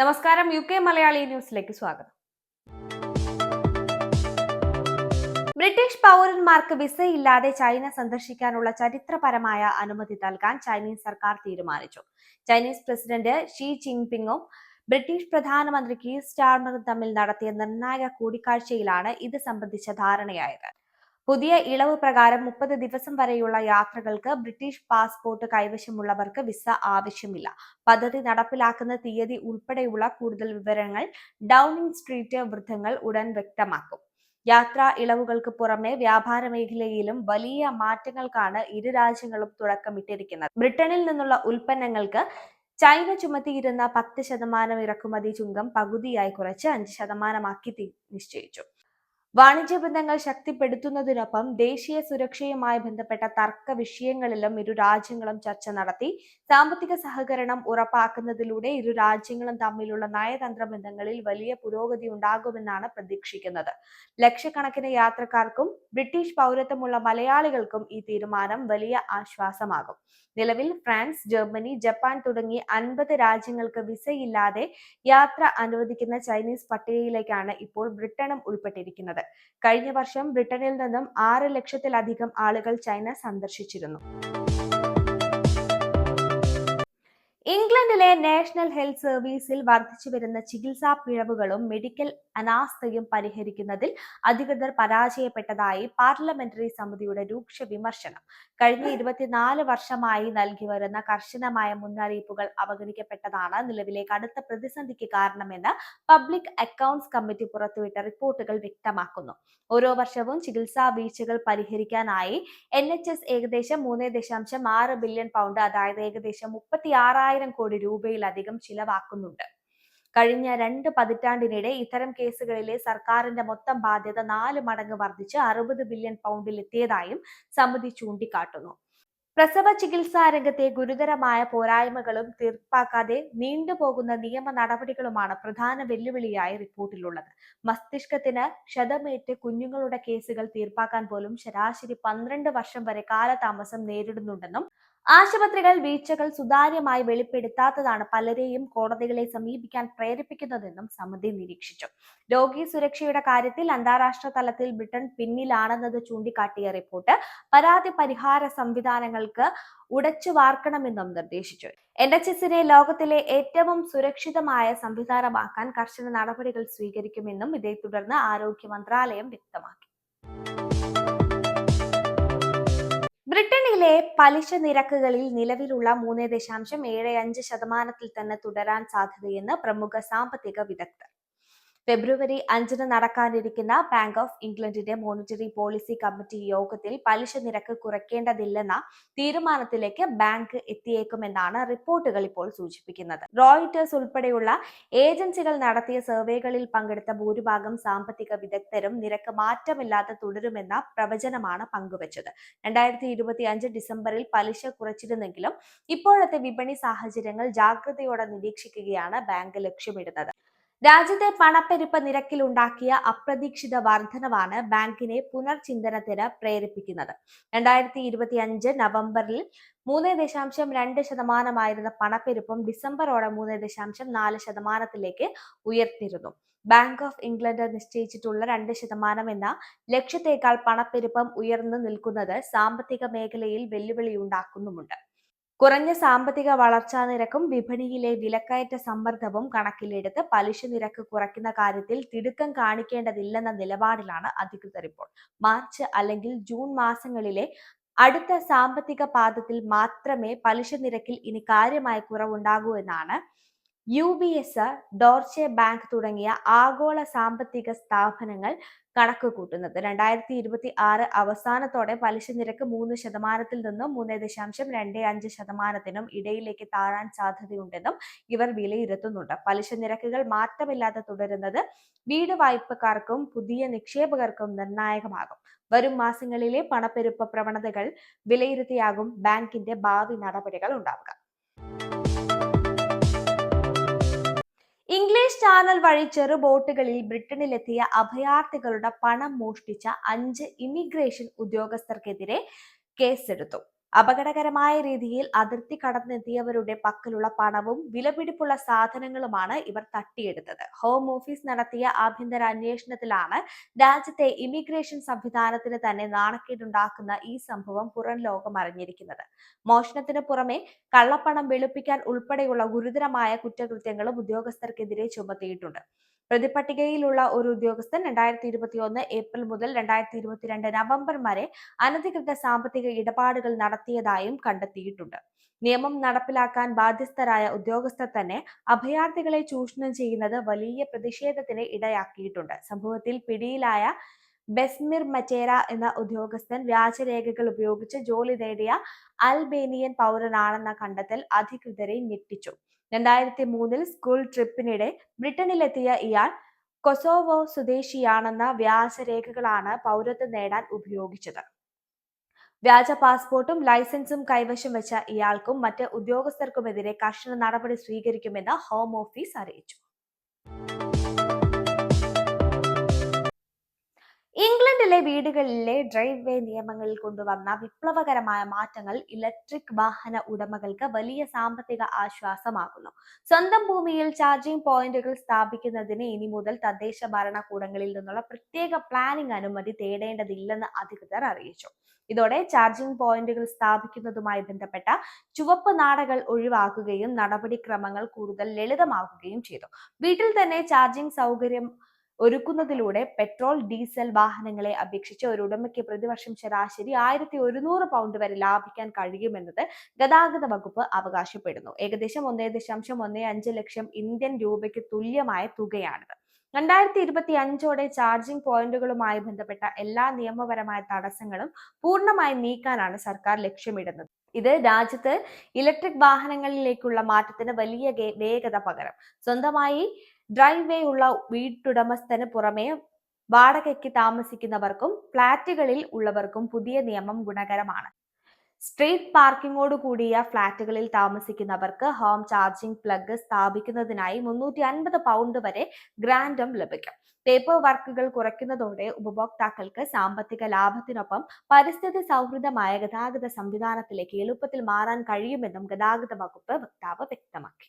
നമസ്കാരം U K Malayali ന്യൂസിലേക്ക് സ്വാഗതം. ബ്രിട്ടീഷ് പൗരന്മാർക്ക് വിസയില്ലാതെ ചൈന സന്ദർശിക്കാനുള്ള ചരിത്രപരമായ അനുമതി നൽകാൻ ചൈനീസ് സർക്കാർ തീരുമാനിച്ചു. ചൈനീസ് പ്രസിഡന്റ് ഷീ ജിൻപിങ്ങും ബ്രിട്ടീഷ് പ്രധാനമന്ത്രി കീർ സ്റ്റാർമറും തമ്മിൽ നടത്തിയ നിർണായക കൂടിക്കാഴ്ചയിലാണ് ഇത് സംബന്ധിച്ച ധാരണയായത്. പുതിയ ഇളവ് പ്രകാരം മുപ്പത് ദിവസം വരെയുള്ള യാത്രകൾക്ക് ബ്രിട്ടീഷ് പാസ്പോർട്ട് കൈവശമുള്ളവർക്ക് വിസ ആവശ്യമില്ല. പദ്ധതി നടപ്പിലാക്കുന്ന തീയതി ഉൾപ്പെടെയുള്ള കൂടുതൽ വിവരങ്ങൾ ഡൗണിംഗ് സ്ട്രീറ്റ് വൃദ്ധങ്ങൾ ഉടൻ വ്യക്തമാക്കും. യാത്രാ ഇളവുകൾക്ക് പുറമെ വ്യാപാര മേഖലയിലും വലിയ മാറ്റങ്ങൾക്കാണ് ഇരു രാജ്യങ്ങളും തുടക്കമിട്ടിരിക്കുന്നത്. ബ്രിട്ടനിൽ നിന്നുള്ള ഉൽപ്പന്നങ്ങൾക്ക് ചൈന ചുമത്തിയിരുന്ന പത്ത് ശതമാനം ഇറക്കുമതി ചുങ്കം പകുതിയായി കുറച്ച് അഞ്ച് ശതമാനമാക്കി നിശ്ചയിച്ചു. വാണിജ്യ ബന്ധങ്ങൾ ശക്തിപ്പെടുത്തുന്നതിനൊപ്പം ദേശീയ സുരക്ഷയുമായി ബന്ധപ്പെട്ട തർക്ക വിഷയങ്ങളിലും ഇരു രാജ്യങ്ങളും ചർച്ച നടത്തി. സാമ്പത്തിക സഹകരണം ഉറപ്പാക്കുന്നതിലൂടെ ഇരു രാജ്യങ്ങളും തമ്മിലുള്ള നയതന്ത്ര ബന്ധങ്ങളിൽ വലിയ പുരോഗതി ഉണ്ടാകുമെന്നാണ് പ്രതീക്ഷിക്കുന്നത്. ലക്ഷക്കണക്കിന് യാത്രക്കാർക്കും ബ്രിട്ടീഷ് പൗരത്വമുള്ള മലയാളികൾക്കും ഈ തീരുമാനം വലിയ ആശ്വാസമാകും. നിലവിൽ ഫ്രാൻസ് ജർമ്മനി ജപ്പാൻ തുടങ്ങി അൻപത് രാജ്യങ്ങൾക്ക് വിസയില്ലാതെ യാത്ര അനുവദിക്കുന്ന ചൈനീസ് പട്ടികയിലേക്കാണ് ഇപ്പോൾ ബ്രിട്ടനും ഉൾപ്പെട്ടിരിക്കുന്നത്. കഴിഞ്ഞ വർഷം ബ്രിട്ടനിൽ നിന്നും ആറ് ലക്ഷത്തിലധികം ആളുകൾ ചൈന സന്ദർശിച്ചിരുന്നു. ഇംഗ്ലണ്ടിലെ നാഷണൽ ഹെൽത്ത് സർവീസിൽ വർദ്ധിച്ചു വരുന്ന ചികിത്സാ പിഴവുകളും മെഡിക്കൽ അനാസ്ഥയും പരിഹരിക്കുന്നതിൽ അധികൃതർ പരാജയപ്പെട്ടതായി പാർലമെന്ററി സമിതിയുടെ രൂക്ഷ വിമർശനം. കഴിഞ്ഞ ഇരുപത്തിനാല് വർഷമായി നൽകി വരുന്ന കർശനമായ മുന്നറിയിപ്പുകൾ അവഗണിക്കപ്പെട്ടതാണ് നിലവിലെ കടുത്ത പ്രതിസന്ധിക്ക് കാരണമെന്ന് പബ്ലിക് അക്കൗണ്ട്സ് കമ്മിറ്റി പുറത്തുവിട്ട റിപ്പോർട്ടുകൾ വ്യക്തമാക്കുന്നു. ഓരോ വർഷവും ചികിത്സാ വീഴ്ചകൾ പരിഹരിക്കാനായി എൻ ഏകദേശം മൂന്ന് ബില്യൺ പൗണ്ട് അതായത് ഏകദേശം മുപ്പത്തി ആറായിരം കോടി രൂപയിലധികം ചിലവാക്കുന്നുണ്ട്. കഴിഞ്ഞ രണ്ട് പതിറ്റാണ്ടിനിടെ ഇത്തരം കേസുകളിലെ സർക്കാരിന്റെ മൊത്തം ബാധ്യത നാല് മടങ്ങ് വർദ്ധിച്ച് അറുപത് ബില്യൺ പൗണ്ടിലെത്തിയതായും സമിതി ചൂണ്ടിക്കാട്ടുന്നു. പ്രസവ ചികിത്സാ രംഗത്തെ ഗുരുതരമായ പോരായ്മകളും തീർപ്പാക്കാതെ നീണ്ടുപോകുന്ന നിയമ നടപടികളുമാണ് പ്രധാന വെല്ലുവിളിയായി റിപ്പോർട്ടിലുള്ളത്. മസ്തിഷ്കത്തിന് ക്ഷതമേറ്റ് കുഞ്ഞുങ്ങളുടെ കേസുകൾ തീർപ്പാക്കാൻ പോലും ശരാശരി പന്ത്രണ്ട് വർഷം വരെ കാലതാമസം നേരിടുന്നുണ്ടെന്നും ആശുപത്രികൾ വീഴ്ചകൾ സുതാര്യമായി വെളിപ്പെടുത്താത്തതാണ് പലരെയും കോടതികളെ സമീപിക്കാൻ പ്രേരിപ്പിക്കുന്നതെന്നും സമിതി നിരീക്ഷിച്ചു. രോഗി സുരക്ഷയുടെ കാര്യത്തിൽ അന്താരാഷ്ട്ര തലത്തിൽ ബ്രിട്ടൻ പിന്നിലാണെന്നത് ചൂണ്ടിക്കാട്ടിയ റിപ്പോർട്ട് പരാതി പരിഹാര സംവിധാനങ്ങൾക്ക് ഉടച്ചു വാർക്കണമെന്നും നിർദ്ദേശിച്ചു. എൻ എച്ച് എസിനെ ലോകത്തിലെ ഏറ്റവും സുരക്ഷിതമായ സംവിധാനമാക്കാൻ കർശന നടപടികൾ സ്വീകരിക്കുമെന്നും ഇതേ തുടർന്ന് ആരോഗ്യ മന്ത്രാലയം വ്യക്തമാക്കി. ബ്രിട്ടനിലെ പലിശ നിരക്കുകളിൽ നിലവിലുള്ള മൂന്ന് ദശാംശം ഏഴ് അഞ്ച് ശതമാനത്തിൽ തന്നെ തുടരാൻ സാധ്യതയെന്ന് പ്രമുഖ സാമ്പത്തിക വിദഗ്ധർ. ഫെബ്രുവരി അഞ്ചിന് നടക്കാനിരിക്കുന്ന ബാങ്ക് ഓഫ് ഇംഗ്ലണ്ടിന്റെ മോണിറ്ററി പോളിസി കമ്മിറ്റി യോഗത്തിൽ പലിശ നിരക്ക് കുറയ്ക്കേണ്ടതില്ലെന്ന തീരുമാനത്തിലേക്ക് ബാങ്ക് എത്തിയേക്കുമെന്നാണ് റിപ്പോർട്ടുകൾ ഇപ്പോൾ സൂചിപ്പിക്കുന്നത്. റോയിറ്റേഴ്സ് ഉൾപ്പെടെയുള്ള ഏജൻസികൾ നടത്തിയ സർവേകളിൽ പങ്കെടുത്ത ഭൂരിഭാഗം സാമ്പത്തിക വിദഗ്ധരും നിരക്ക് മാറ്റമില്ലാതെ തുടരുമെന്ന പ്രവചനമാണ് പങ്കുവച്ചത്. രണ്ടായിരത്തി ഇരുപത്തി അഞ്ച് ഡിസംബറിൽ പലിശ കുറച്ചിരുന്നെങ്കിലും ഇപ്പോഴത്തെ വിപണി സാഹചര്യങ്ങൾ ജാഗ്രതയോടെ നിരീക്ഷിക്കുകയാണ് ബാങ്ക് ലക്ഷ്യമിടുന്നത്. രാജ്യത്തെ പണപ്പെരുപ്പ നിരക്കിലുണ്ടാക്കിയ അപ്രതീക്ഷിത വർധനവാണ് ബാങ്കിനെ പുനർചിന്തനത്തിന് പ്രേരിപ്പിക്കുന്നത്. രണ്ടായിരത്തി ഇരുപത്തി അഞ്ച് നവംബറിൽ മൂന്ന് ദശാംശം രണ്ട് ശതമാനമായിരുന്ന പണപ്പെരുപ്പം ഡിസംബറോടെ മൂന്ന് ദശാംശം നാല് ശതമാനത്തിലേക്ക് ഉയർത്തിരുന്നു ബാങ്ക് ഓഫ് ഇംഗ്ലണ്ട് നിശ്ചയിച്ചിട്ടുള്ള രണ്ട് ശതമാനം എന്ന ലക്ഷ്യത്തേക്കാൾ പണപ്പെരുപ്പം ഉയർന്നു നിൽക്കുന്നത് സാമ്പത്തിക മേഖലയിൽ വെല്ലുവിളിയുണ്ടാക്കുന്നുമുണ്ട് കുറഞ്ഞ സാമ്പത്തിക വളർച്ചാ നിരക്കും വിപണിയിലെ വിലക്കയറ്റ സമ്മർദ്ദവും കണക്കിലെടുത്ത് പലിശ നിരക്ക് കുറയ്ക്കുന്ന കാര്യത്തിൽ തിടുക്കം കാണിക്കേണ്ടതില്ലെന്ന നിലപാടിലാണ് അധികൃതർ ഇപ്പോൾ. മാർച്ച് അല്ലെങ്കിൽ ജൂൺ മാസങ്ങളിലെ അടുത്ത സാമ്പത്തിക പാദത്തിൽ മാത്രമേ പലിശ നിരക്കിൽ ഇനി കാര്യമായ കുറവുണ്ടാകൂ എന്നാണ് യു ബി എസ് ഡോർച്ചെ ബാങ്ക് തുടങ്ങിയ ആഗോള സാമ്പത്തിക സ്ഥാപനങ്ങൾ കണക്ക് കൂട്ടുന്നത് രണ്ടായിരത്തി ഇരുപത്തി ആറ് അവസാനത്തോടെ പലിശ നിരക്ക് മൂന്ന് ശതമാനത്തിൽ നിന്നും മൂന്ന് ദശാംശം രണ്ട് അഞ്ച് ശതമാനത്തിനും ഇടയിലേക്ക് താഴാൻ സാധ്യതയുണ്ടെന്നും ഇവർ വിലയിരുത്തുന്നുണ്ട്. പലിശ നിരക്കുകൾ മാറ്റമില്ലാതെ തുടരുന്നത് വീട് വായ്പക്കാർക്കും പുതിയ നിക്ഷേപകർക്കും നിർണായകമാകും. വരും മാസങ്ങളിലെ പണപ്പെരുപ്പ പ്രവണതകൾ വിലയിരുത്തിയാകും ബാങ്കിന്റെ ഭാവി നടപടികൾ ഉണ്ടാവുക. ചാനൽ വഴി ചെറു ബോട്ടുകളിൽ ബ്രിട്ടനിലെത്തിയ അഭയാർത്ഥികളുടെ പണം മോഷ്ടിച്ച അഞ്ച് ഇമിഗ്രേഷൻ ഉദ്യോഗസ്ഥർക്കെതിരെ കേസെടുത്തു. അപകടകരമായ രീതിയിൽ അതിർത്തി കടന്നെത്തിയവരുടെ പക്കലുള്ള പണവും വിലപിടിപ്പുള്ള സാധനങ്ങളുമാണ് ഇവർ തട്ടിയെടുത്തത്. ഹോം ഓഫീസ് നടത്തിയ ആഭ്യന്തര അന്വേഷണത്തിലാണ് രാജ്യത്തെ ഇമിഗ്രേഷൻ സംവിധാനത്തിന് തന്നെ നാണക്കേടുണ്ടാക്കുന്ന ഈ സംഭവം പുറം ലോകം അറിഞ്ഞിരിക്കുന്നത്. മോഷണത്തിന് പുറമെ കള്ളപ്പണം വെളുപ്പിക്കാൻ ഉൾപ്പെടെയുള്ള ഗുരുതരമായ കുറ്റകൃത്യങ്ങളും ഉദ്യോഗസ്ഥർക്കെതിരെ ചുമത്തിയിട്ടുണ്ട്. പ്രതിപട്ടികയിലുള്ള ഒരു ഉദ്യോഗസ്ഥൻ രണ്ടായിരത്തി ഇരുപത്തി ഒന്ന് ഏപ്രിൽ മുതൽ രണ്ടായിരത്തി ഇരുപത്തിരണ്ട് നവംബർ വരെ അനധികൃത സാമ്പത്തിക ഇടപാടുകൾ നടത്തിയതായും കണ്ടെത്തിയിട്ടുണ്ട്. നിയമം നടപ്പിലാക്കാൻ ബാധ്യസ്ഥരായ ഉദ്യോഗസ്ഥർ തന്നെ അഭയാർത്ഥികളെ ചൂഷണം ചെയ്യുന്നത് വലിയ പ്രതിഷേധത്തിന് ഇടയാക്കിയിട്ടുണ്ട്. സംഭവത്തിൽ പിടിയിലായ ബെസ്മിർ മറ്റേര എന്ന ഉദ്യോഗസ്ഥൻ വ്യാജരേഖകൾ ഉപയോഗിച്ച് ജോലി നേടിയ അൽബേനിയൻ പൗരനാണെന്ന കണ്ടെത്തൽ അധികൃതരെ ഞെട്ടിച്ചു. രണ്ടായിരത്തി മൂന്നിൽ സ്കൂൾ ട്രിപ്പിനിടെ ബ്രിട്ടനിലെത്തിയ ഇയാൾ കൊസോവോ സ്വദേശിയാണെന്ന വ്യാജരേഖകളാണ് പൗരത്വം നേടാൻ ഉപയോഗിച്ചത്. വ്യാജ പാസ്പോർട്ടും ലൈസൻസും കൈവശം വെച്ച ഇയാൾക്കും മറ്റ് ഉദ്യോഗസ്ഥർക്കുമെതിരെ കർശന നടപടി സ്വീകരിക്കുമെന്ന് ഹോം ഓഫീസ് അറിയിച്ചു. ഇംഗ്ലണ്ടിലെ വീടുകളിലെ ഡ്രൈവ് വേ നിയമങ്ങളിൽ കൊണ്ടുവന്ന വിപ്ലവകരമായ മാറ്റങ്ങൾ ഇലക്ട്രിക് വാഹന ഉടമകൾക്ക് വലിയ സാമ്പത്തിക ആശ്വാസമാകുന്നു. സ്വന്തം ഭൂമിയിൽ ചാർജിംഗ് പോയിന്റുകൾ സ്ഥാപിക്കുന്നതിന് ഇനി മുതൽ തദ്ദേശ ഭരണകൂടങ്ങളിൽ നിന്നുള്ള പ്രത്യേക പ്ലാനിംഗ് അനുമതി തേടേണ്ടതില്ലെന്ന് അധികൃതർ അറിയിച്ചു. ഇതോടെ ചാർജിംഗ് പോയിന്റുകൾ സ്ഥാപിക്കുന്നതുമായി ബന്ധപ്പെട്ട ചുവപ്പ് നാടകൾ ഒഴിവാക്കുകയും നടപടിക്രമങ്ങൾ കൂടുതൽ ലളിതമാക്കുകയും ചെയ്തു. വീട്ടിൽ തന്നെ ചാർജിംഗ് സൗകര്യം ഒരുക്കുന്നതിലൂടെ പെട്രോൾ ഡീസൽ വാഹനങ്ങളെ അപേക്ഷിച്ച് ഒരു ഉടമയ്ക്ക് പ്രതിവർഷം ശരാശരി ആയിരത്തി ഒരുന്നൂറ് പൗണ്ട് വരെ ലാഭിക്കാൻ കഴിയുമെന്നത് ഗതാഗത വകുപ്പ് അവകാശപ്പെടുന്നു. ഏകദേശം ഒന്നേ ദശാംശം ഒന്നേ അഞ്ച് ലക്ഷം ഇന്ത്യൻ രൂപയ്ക്ക് തുല്യമായ തുകയാണിത്. രണ്ടായിരത്തി ഇരുപത്തി അഞ്ചോടെ ചാർജിംഗ് പോയിന്റുകളുമായി ബന്ധപ്പെട്ട എല്ലാ നിയമപരമായ തടസ്സങ്ങളും പൂർണമായി നീക്കാനാണ് സർക്കാർ ലക്ഷ്യമിടുന്നത്. ഇത് രാജ്യത്ത് ഇലക്ട്രിക് വാഹനങ്ങളിലേക്കുള്ള മാറ്റത്തിന് വലിയ വേഗത പകരം. സ്വന്തമായി ഡ്രൈവ് വേ ഉള്ള വീട്ടുടമസ്ഥന് പുറമേ വാടകയ്ക്ക് താമസിക്കുന്നവർക്കും ഫ്ളാറ്റുകളിൽ ഉള്ളവർക്കും പുതിയ നിയമം ഗുണകരമാണ്. സ്ട്രീറ്റ് പാർക്കിങ്ങോട് കൂടിയ ഫ്ളാറ്റുകളിൽ താമസിക്കുന്നവർക്ക് ഹോം ചാർജിംഗ് പ്ലഗ് സ്ഥാപിക്കുന്നതിനായി മുന്നൂറ്റി അൻപത് പൗണ്ട് വരെ ഗ്രാൻഡും ലഭിക്കും. പേപ്പർ വർക്കുകൾ കുറയ്ക്കുന്നതോടെ ഉപഭോക്താക്കൾക്ക് സാമ്പത്തിക ലാഭത്തിനൊപ്പം പരിസ്ഥിതി സൗഹൃദമായ ഗതാഗത സംവിധാനത്തിലേക്ക് എളുപ്പത്തിൽ മാറാൻ കഴിയുമെന്നും ഗതാഗത വകുപ്പ് വക്താവ് വ്യക്തമാക്കി.